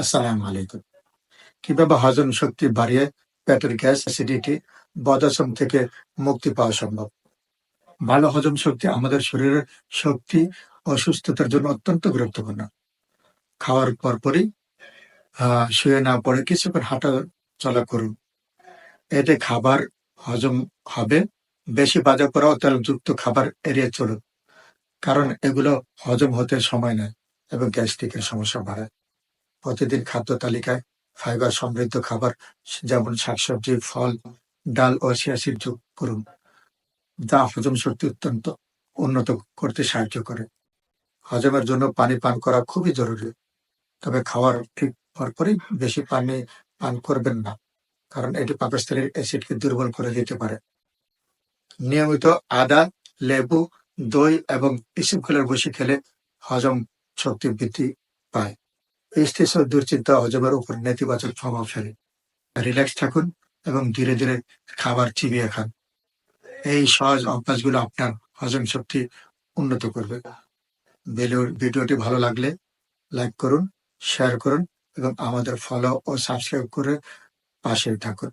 আসসালামু আলাইকুম। কীভাবে হজম শক্তি বাড়িয়ে পেটের গ্যাস অ্যাসিডিটি বদাসম থেকে মুক্তি পাওয়া সম্ভব? ভালো হজম শক্তি আমাদের শরীরের শক্তি ও সুস্থতার জন্য অত্যন্ত গুরুত্বপূর্ণ। খাওয়ার পরপরই শুয়ে না পড়ে কিছুক্ষণ হাঁটা চলা করুন। এতে খাবার হজম হবে, বেশি বাজা করা তেলযুক্ত খাবার এড়িয়ে চলুন। কারণ এগুলো হজম হতে সময় নেয় এবং গ্যাস্ট্রিকের সমস্যা বাড়ায়। প্রতিদিন খাদ্য তালিকায় ফাইবার সমৃদ্ধ খাবার, যেমন শাকসবজি, ফল, ডাল ও শিয়াশির যোগ করুন। যা হজম শক্তি অত্যন্ত উন্নত করতে সাহায্য করে। হজমের জন্য পানি পান করা খুবই জরুরি। তবে খাওয়ার ঠিক পরপরই বেশি পানি পান করবেন না, কারণ এটি পাকস্থলীর অ্যাসিডকে দুর্বল করে দিতে পারে। নিয়মিত আদা, লেবু, দই এবং ইসুফলের বসি খেলে হজম শক্তি বৃদ্ধি পায়। ও দুশ্চিন্তা হজমের উপর নেতিবাচক প্রভাব ফেলে। রিল্যাক্স থাকুন এবং ধীরে ধীরে খাবার চিবিয়ে খান। এই সহজ অভ্যাসগুলো আপনার হজম শক্তি উন্নত করবে। ভিডিও- ভিডিওটি ভালো লাগলে লাইক করুন, শেয়ার করুন এবং আমাদের ফলো ও সাবস্ক্রাইব করে পাশে থাকুন।